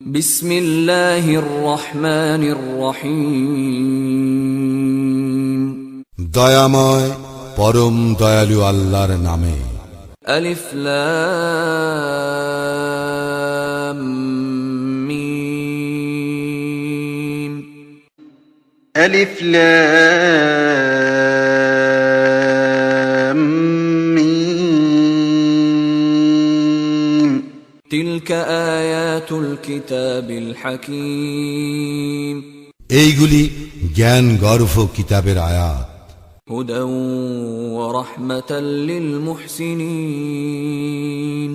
بسم الله الرحمن الرحيم দয়াময় পরম দয়ালু আল্লাহর নামে ألف لام ميم ألف لام تلك آيات الكتاب الحكيم এইগুলি জ্ঞান গর্ভ কিতাবের আয়াত هدى ورحمة للمحسنين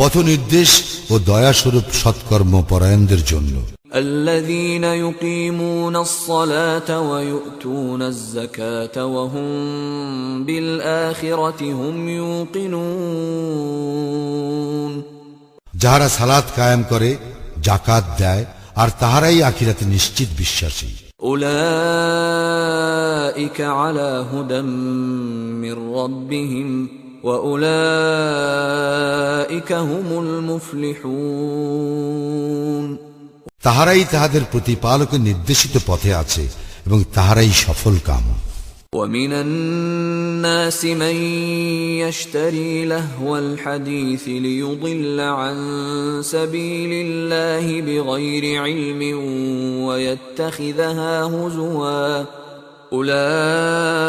পথ নির্দেশ ও দয়াস্বরূপ সৎকর্ম পরায়ণদের জন্য الذين يقيمون الصلاة ويؤتون الزكاة وهم بالآخرة هم يوقنون যাহারা সালাত কায়েম করে জাকাত দেয় আর তাহারাই আখিরাতে নিশ্চিত বিশ্বাসী أولئك على هدى من ربهم وأولئك هم المفلحون তাহারাই তাহাদের প্রতিপালকের নির্দেশিত পথে আছে এবং তাহারাই সফল কাম ومن الناس من يشتري لهو الحديث ليضل عن سبيل الله بغير علم ويتخذها هزوا اولئك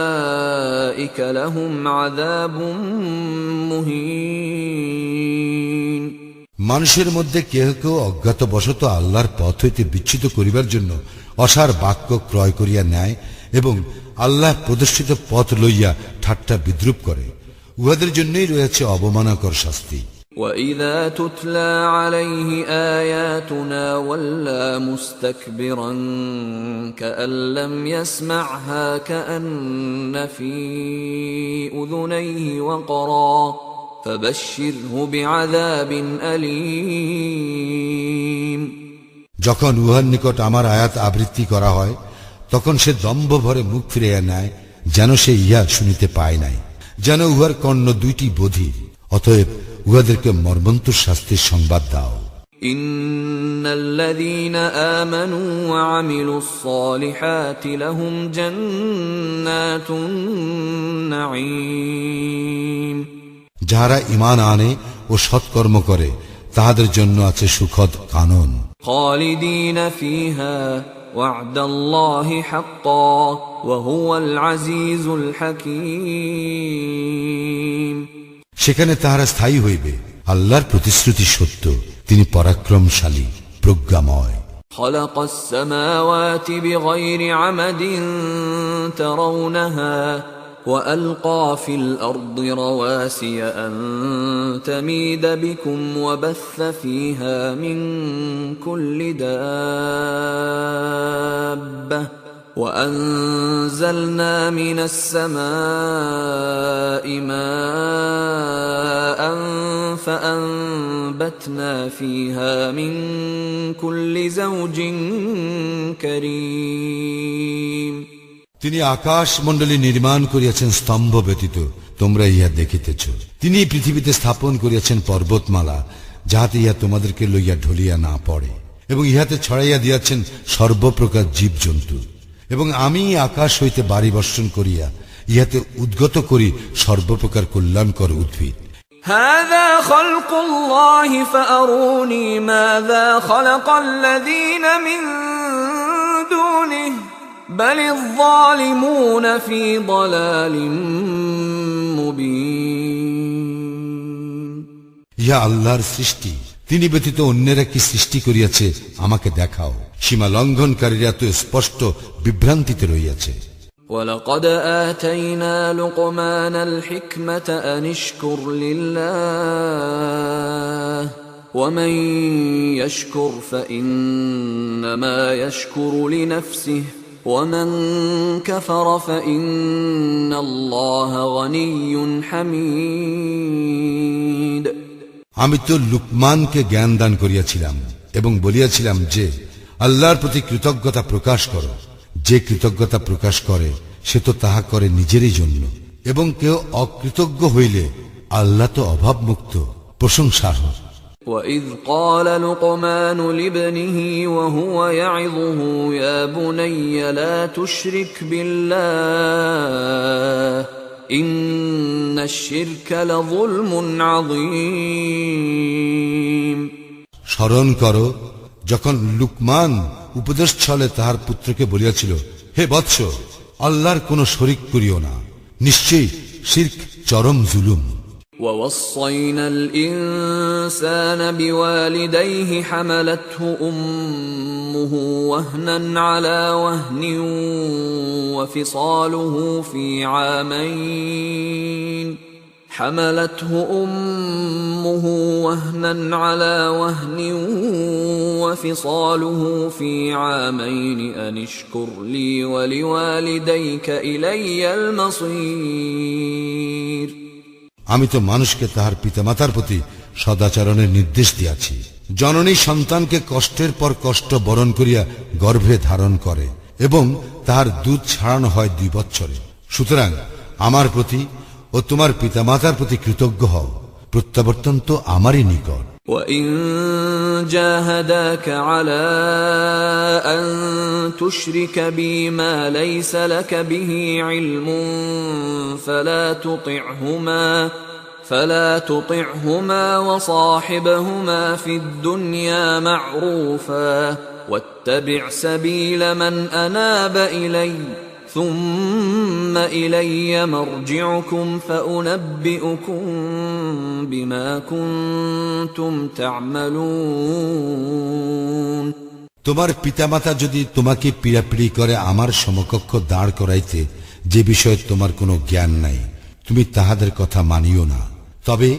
لهم عذاب مهين মানুষের মধ্যে কেহ কেউ অজ্ঞাতবশত আল্লাহর পথ হইতে বিচ্ছুত করিবার জন্য অসার বাক্য ক্রয় করিয়া নেয় এবং আল্লাহ প্রদর্শিত পথ লইয়া ঠাট্টা বিদ্রুপ করে উহাদের জন্যই রয়েছে অবমানকর শাস্তি واذا تتلى عليه اياتنا ولى مستكبرا كان لم يسمعها كان في اذنيه وقرا فبشره بعذاب اليم যখন উহার নিকট আমার আয়াত আবৃত্তি করা হয় তখন সে দম্ভ ভরে মুখ ফিরিয়া নেয় যেন সে ইহা শুনিতে পায় নাই যেন উহার কর্ণ দুইটি বধির অতএব উহাদেরকে মর্মন্তুর শাস্তির সংবাদ দাও ان الذين امنوا وعملوا الصالحات لهم جنات النعيم যাহারা ইমান আনে ও সৎকর্ম করে তাহাদের জন্য আছে সুখদ কানন خالدين فيها وعد الله حقا وهو العزيز الحكيم সেখানে তাহারা স্থায়ী হইবে আল্লাহর প্রতিশ্রুতি সত্য তিনি পরাক্রমশালী প্রজ্ঞাময় خلق السماوات بغير عمد ترونها وألقى في الأرض رواسي أن تميد بكم وبث فيها من كل دابة وأنزلنا من السماء ماء فأنبتنا فيها من كل زوج كريم তিনি আকাশ মণ্ডলী নির্মাণ করিয়াছেন স্তম্ভ ব্যতীত তোমরা ইহা দেখিতেছ তিনি পৃথিবীতে স্থাপন করিয়াছেন পর্বতমালা যাহাতে ইহা তোমাদেরকে লইয়া ঢলিয়া না পড়ে এবং ইহাতে ছড়াইয়া দিয়াছেন সর্বপ্রকার জীবজন্তু এবং আমি আকাশ হইতে বাড়ি বর্ষণ করিয়া ইহাতে উদ্গত করি সর্বপ্রকার কল্যাণকর উদ্ভিদ هذا خلق الله فأروني ماذا خلق الذين من دونه بل الظالمون في ضلال مبين ইহা আল্লাহর সৃষ্টি তিনি ব্যতীত অন্যেরা কি সৃষ্টি করিয়াছে আমাকে দেখাও সীমা লঙ্ঘনকারীরা তো স্পষ্ট বিভ্রান্তিতে রইয়াছে ولقد آتينا لقمان الحكمة أن اشكر لله ومن يشكر فإنما يشكر لنفسه ومن كفر فإن الله غني حميد আমি তো লুকমানকে জ্ঞান দান করিয়াছিলাম এবং বলিয়াছিলাম যে আল্লাহর প্রতি কৃতজ্ঞতা প্রকাশ করো যে কৃতজ্ঞতা প্রকাশ করে সে তো তাহা করে নিজেরই জন্য এবং কেউ অকৃতজ্ঞ হইলে আল্লাহ তো অভাবমুক্ত প্রশংসার وإذ قال لقمان لابنه وهو يعظه يا بني لا تشرك بالله إن الشرك لظلم عظيم স্মরণ করো যখন লুকমান উপদেশ ছলে তাহার পুত্রকে বলিয়াছিল হে বৎস আল্লাহর কোনো শরিক করিও না নিশ্চয়ই শির্ক চরম জুলুম ووصينا الإنسان بوالديه حملته أمه وهنا على وهن وفصاله في عامين. حملته أمه وهنا على وهن وفصاله في عامين. أن اشكر لي ولوالديك إلي المصير. আমি তো মানুষকে তাহার পিতামাতার প্রতি সদাচরণের নির্দেশ দিয়াছি। জননী সন্তানকে কষ্টের পর কষ্ট বরণ করিয়া গর্ভে ধারণ করে এবং তাহার দুধ ছাড়ানো হয় দুই বৎসরে। সুতরাং আমার প্রতি ও তোমার পিতামাতার প্রতি কৃতজ্ঞ হও। প্রত্যাবর্তন তো আমারই নিকট। وإن جاهداك على أن تشرك بي ما ليس لك به علم فلا تطعهما فلا تطعهما وصاحبهما في الدنيا معروفا واتبع سبيل من أناب إليّ. ثم إلي مرجعكم فأنبئكم بما كنتم تعملون তোমার পিতামাতা যদি তোমাকে পীড়াপিড়ি করে আমার সমকক্ষ দাঁড় করাইতে যে বিষয়ে তোমার কোনো জ্ঞান নাই তুমি তাহাদের কথা মানিও না তবে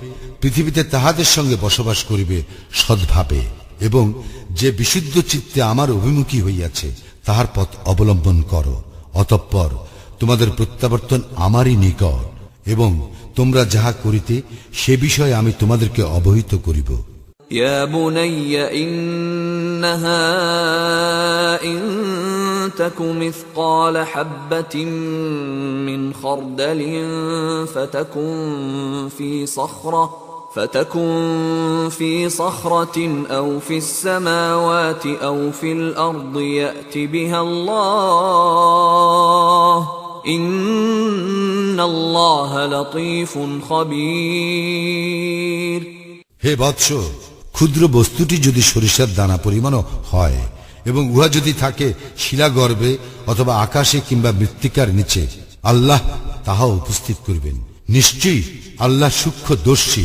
পৃথিবীতে তাহাদের সঙ্গে বসবাস করিবে সদ্ভাবে এবং যে বিশুদ্ধ চিত্তে আমার অভিমুখী হইয়াছে তাহার পথ অবলম্বন করো অতঃপর তোমাদের প্রত্যাবর্তন আমারই নিকট এবং তোমরা যাহা করিতে সে বিষয়ে আমি তোমাদেরকে অবহিত করিব يا بني إنها إن تك مثقال حبة من خردل فتكن في صخرة فتكن في صخرة أو في السماوات أو في الأرض يأت بها الله إن الله لطيف خبير হে বৎস ক্ষুদ্র বস্তুটি যদি সরিষার দানা পরিমাণও হয় এবং উহা যদি থাকে শিলা গর্ভে অথবা আকাশে কিংবা মৃত্তিকার নিচে আল্লাহ তাহা উপস্থিত করবেন নিশ্চয়ই আল্লাহ সূক্ষ্ম দর্শী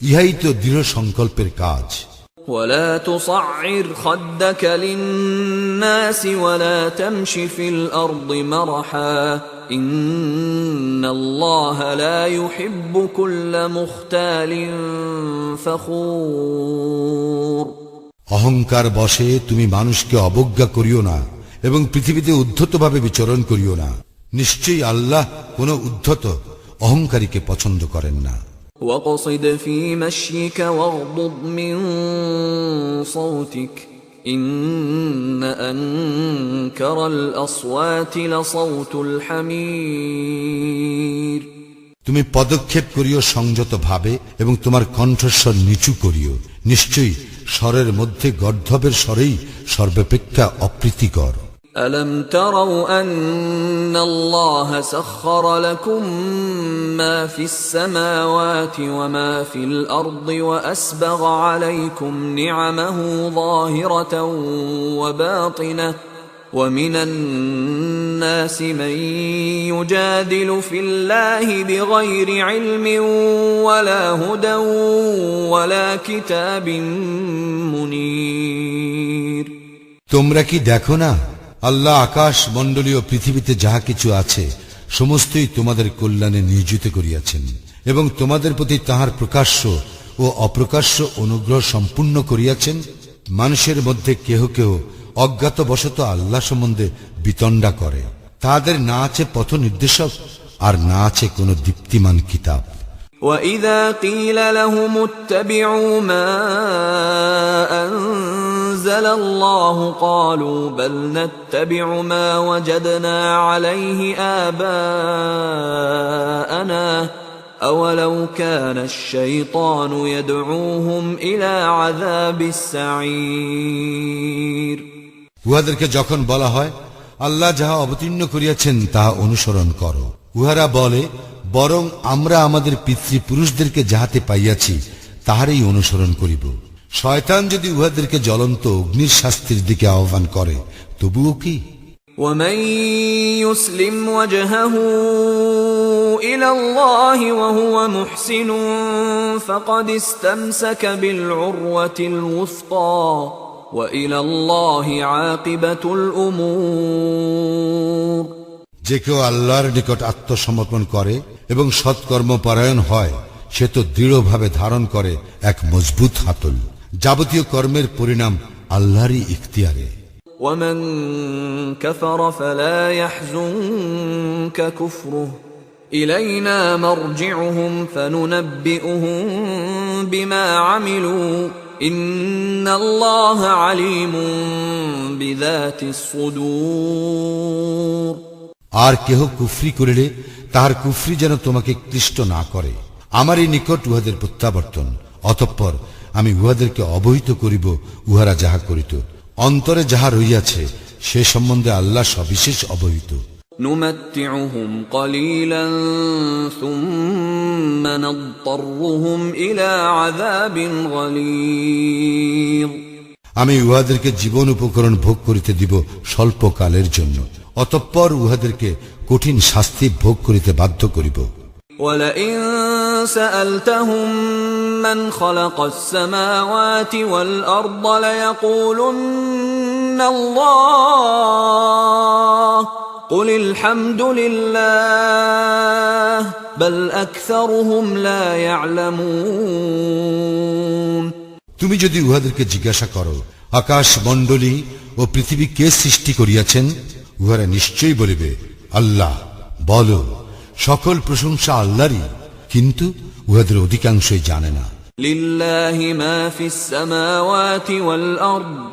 ইহাই তো দৃঢ় সংকল্পের কাজ ولا تصعر خدك للناس ولا تمش في الارض مرحا ان الله لا يحب كل مختال فخور অহংকার বশে তুমি মানুষকে অবজ্ঞা করিও না এবং পৃথিবীতে উদ্ধতভাবে বিচরণ করিও না নিশ্চয়ই আল্লাহ কোন উদ্ধত অহংকারীকে পছন্দ করেন না واقصد في مشيك واغضض من صوتك ان انكر الاصوات لصوت الحمير তুমি পদক্ষেপ করিও সংযত ভাবে এবং তোমার কণ্ঠস্বর নিচু করিও নিশ্চয়ই স্বরের মধ্যে গর্ধবের স্বরেই সর্বাপেক্ষা অপ্রীতিকর ألم تروا أن الله سخر لكم ما في السماوات وما في الأرض وأسبغ عليكم نعمه ظاهرة وباطنة ومن الناس من يجادل في الله بغير علم ولا هدى ولا كتاب منير. تمرك داكنا আল্লাহ আকাশ মণ্ডলীয় পৃথিবীতে যাহা কিছু আছে সমস্তই তোমাদের কল্যাণে নিয়োজিত করিয়াছেন এবং তোমাদের প্রতি তাহার প্রকাশ্য ও ও অপ্রকাশ্য অনুগ্রহ সম্পূর্ণ করিয়াছেন মানুষের মধ্যে কেহ কেহ অজ্ঞাতবশত আল্লাহ সম্বন্ধে বিতণ্ডা করে তাদের না আছে পথ নির্দেশক আর না আছে কোনো দীপ্তিমান কিতাব وإذا قيل لهم اتبعوا ما أنزل الله قالوا بل نتبع ما وجدنا عليه آباءنا أولو كان الشيطان يدعوهم إلى عذاب السعير উহাদেরকে যখন বলা হয় আল্লাহ যাহা অবতীর্ণ করিয়াছেন তাহা অনুসরণ করো উহারা বলে বরং আমরা আমাদের পিতৃপুরুষদেরকে যাহাতে পাইয়াছি তাহারই অনুসরণ করিব শয়তান যদি উহাদেরকে জ্বলন্ত অগ্নির শাস্তির দিকে আহ্বান করে তবুও কি ومن يسلم وجهه إلى الله وهو محسن فقد استمسك بالعروة الوثقى وإلى الله عاقبة الأمور যে কেউ আল্লাহর নিকট আত্মসমর্পণ করে এবং সৎকর্ম পরায়ণ হয় সে তো দৃঢ়ভাবে ধারণ করে এক মজবুত হাতল যাবতীয় কর্মের পরিণাম আল্লাহরই ইখতিয়ারে ومن كفر فلا يحزنك كفره إلينا مرجعهم فننبئهم بما عملوا إن الله عليم بذات الصدور আর কেহ কুফরি করিলে তাহার কুফরি যেন তোমাকে ক্লিষ্ট না করে আমারই নিকট উহাদের প্রত্যাবর্তন অতঃপর আমি উহাদেরকে অবহিত করিব উহারা যাহা করিত অন্তরে যাহা রইয়াছে সে সম্বন্ধে আল্লাহ সবিশেষ অবহিত نمتعهم قليلا ثم نضطرهم إلى عذاب غليظ আমি উহাদেরকে জীবন উপকরণ ভোগ করিতে দিব স্বল্পকালের জন্য অতঃপর উহাদেরকে কঠিন শাস্তি ভোগ করিতে বাধ্য করিব ولئن سألتهم من خلق السماوات والأرض ليقولن الله قل الحمد لله بل أكثرهم لا يعلمون তুমি যদি উহাদেরকে জিজ্ঞাসা করো আকাশ মণ্ডলী ও পৃথিবী কে সৃষ্টি করিয়াছেন উহারা নিশ্চয়ই বলিবে আল্লাহ বলো সকল প্রশংসা আল্লাহরই কিন্তু উহাদের অধিকাংশই জানে না। লিল্লাহি মা ফিস সামাওয়াতি ওয়াল আরদ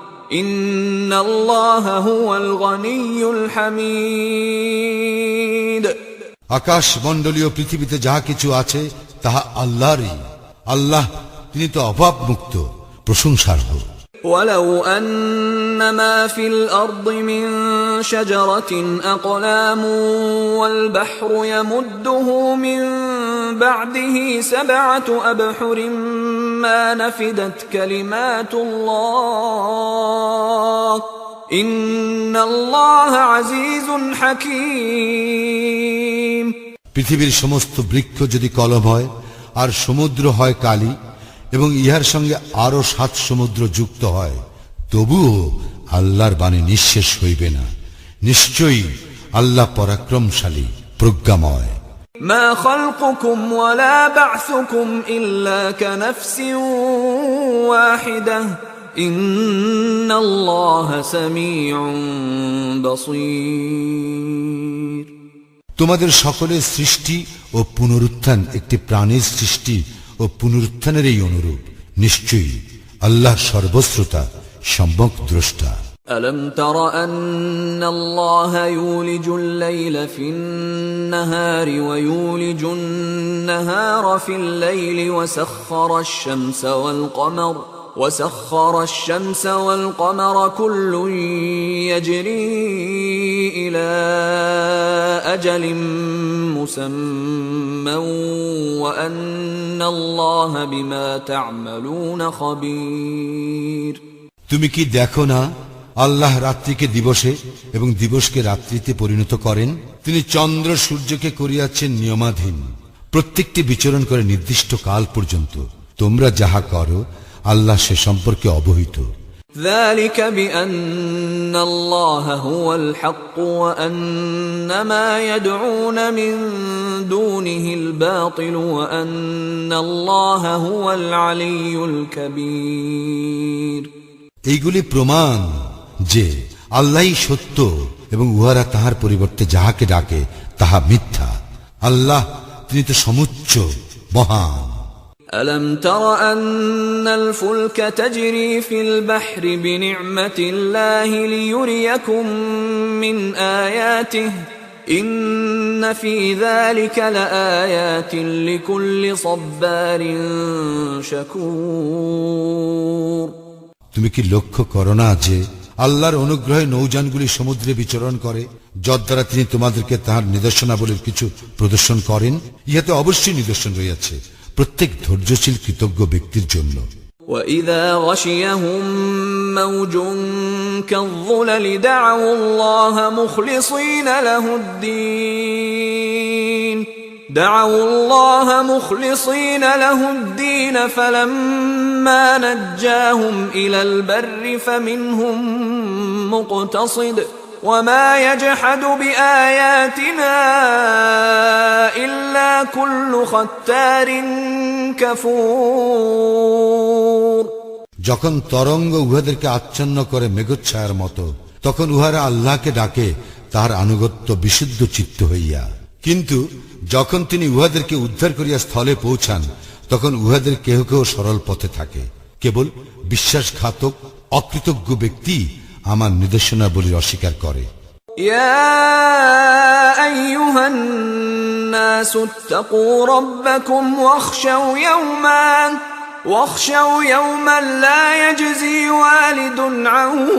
আকাশ মণ্ডলীয় পৃথিবীতে যাহা কিছু আছে তাহা আল্লাহরই। আল্লাহ তিনি তো অভাব মুক্ত প্রশংসার হোক ولو أن ما في الأرض من شجرة أقلام والبحر يمده من بعده سبعة أبحر ما نفدت كلمات الله إن الله عزيز حكيم পৃথিবীর সমস্ত বৃক্ষ যদি কলম হয় আর সমুদ্র হয় কালি এবং ইহার সঙ্গে আরো সাত সমুদ্র যুক্ত হয় তবুও আল্লাহর বাণী নিঃশেষ হইবে না নিশ্চয়ই আল্লাহ পরাক্রমশালী প্রজ্ঞাময় ما خلقكم ولا بعثكم إلا كنفس واحدة إن الله سميع بصير তোমাদের সকলের সৃষ্টি ও পুনরুত্থান একটি প্রাণীর সৃষ্টি ও পুনরুত্থানের এই অনুরূপ নিশ্চয়ই আল্লাহ সর্বশ্রোতা সম্যক দ্রষ্টা ألم تر أن الله يولج الليل في النهار ويولج النهار في الليل وسخر الشمس والقمر وسخر الشمس والقمر كل يجري إلى أجل مسمى وأن الله بما تعملون خبير তুমি কি দেখো না আল্লাহ রাত্রিকে দিবসে এবং দিবসকে রাত্রিতে পরিণত করেন তিনি চন্দ্র সূর্যকে করিয়াছেন নিয়মাধীন প্রত্যেকটি বিচরণ করে নির্দিষ্ট কাল পর্যন্ত তোমরা যাহা করো আল্লাহ সে সম্পর্কে অবহিত ذلك بأن الله هو الحق وأن ما يدعون من دونه الباطل وأن الله هو العلي الكبير এইগুলি প্রমাণ যে আল্লাহই সত্য এবং উহারা তাহার পরিবর্তে যাহাকে ডাকে তাহা মিথ্যা আল্লাহ তিনি তো সমুচ্চ মহান ألم تر أن الفلك تجري في البحر بنعمة الله ليريكم من آياته إن في ذلك لآيات لكل صبار شكور তুমি কি লক্ষ্য করো না যে আল্লাহর অনুগ্রহে নৌযানগুলি সমুদ্রে বিচরণ করে যদ্বারা তিনি তোমাদেরকে তাহার নিদর্শনাবলীর কিছু প্রদর্শন করেন ইহাতে অবশ্যই নিদর্শন রইয়াছে প্রত্যেক ধৈর্যশীল কৃতজ্ঞ ব্যক্তির জন্য وإذا غشيهم موج كالظلل دعوا الله مخلصين له الدين دعوا الله مخلصين له الدين فلما نجاهم إلى البر فمنهم مقتصد وما يجحد بآياتنا যখন তরঙ্গ উহাদেরকে আচ্ছন্ন করে মেঘচ্ছায়ার মতো, তখন উহারা আল্লাহকে ডাকে, তাহার আনুগত্য বিশুদ্ধ চিত্ত হইয়া। কিন্তু যখন তিনি উহাদেরকে উদ্ধার করিয়া স্থলে পৌঁছান, তখন উহাদের কেহ কেহ সরল পথে থাকে। কেবল বিশ্বাসঘাতক, অকৃতজ্ঞ ব্যক্তি আমার নির্দেশনাবলীর অস্বীকার করে। يا أيها الناس اتقوا ربكم واخشوا يوما واخشوا يوما لا يجزي والد عن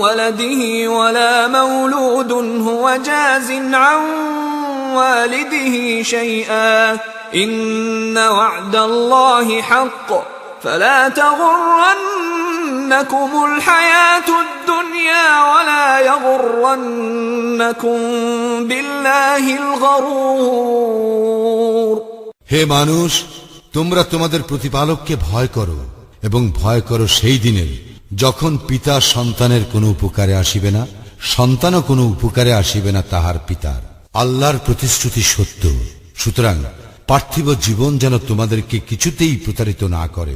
ولده ولا مولود هو جاز عن والده شيئا. إن وعد الله حق. فلا تغرنكم الحياة الدنيا ولا يغرنكم بالله الغرور হে মানুষ তোমরা তোমাদের প্রতিপালককে ভয় করো এবং ভয় করো সেই দিনের যখন পিতা সন্তানের কোনো উপকারে আসিবে না সন্তানও কোনো উপকারে আসিবে না তাহার পিতার আল্লাহর প্রতিশ্রুতি সত্য সুতরাং পার্থিব জীবন যেন তোমাদেরকে কিছুতেই প্রতারিত না করে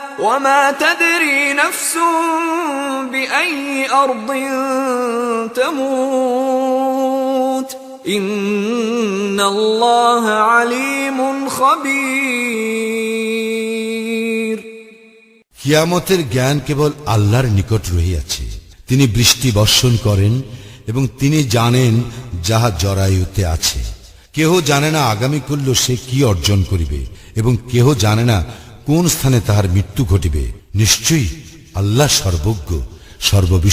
وما تدري نفس بأي أرض تموت إن الله عليم خبير কিয়ামতের জ্ঞান কেবল আল্লাহর নিকট রহিয়াছে তিনি বৃষ্টি বর্ষণ করেন এবং তিনি জানেন যাহা জরায়ুতে আছে কেহ জানে না আগামী করল সে কি অর্জন করিবে এবং কেহ জানে না কোন স্থানে তাহার মৃত্যু ঘটিবে? নিশ্চয়ই আল্লাহ সর্বজ্ঞ সর্ববিষ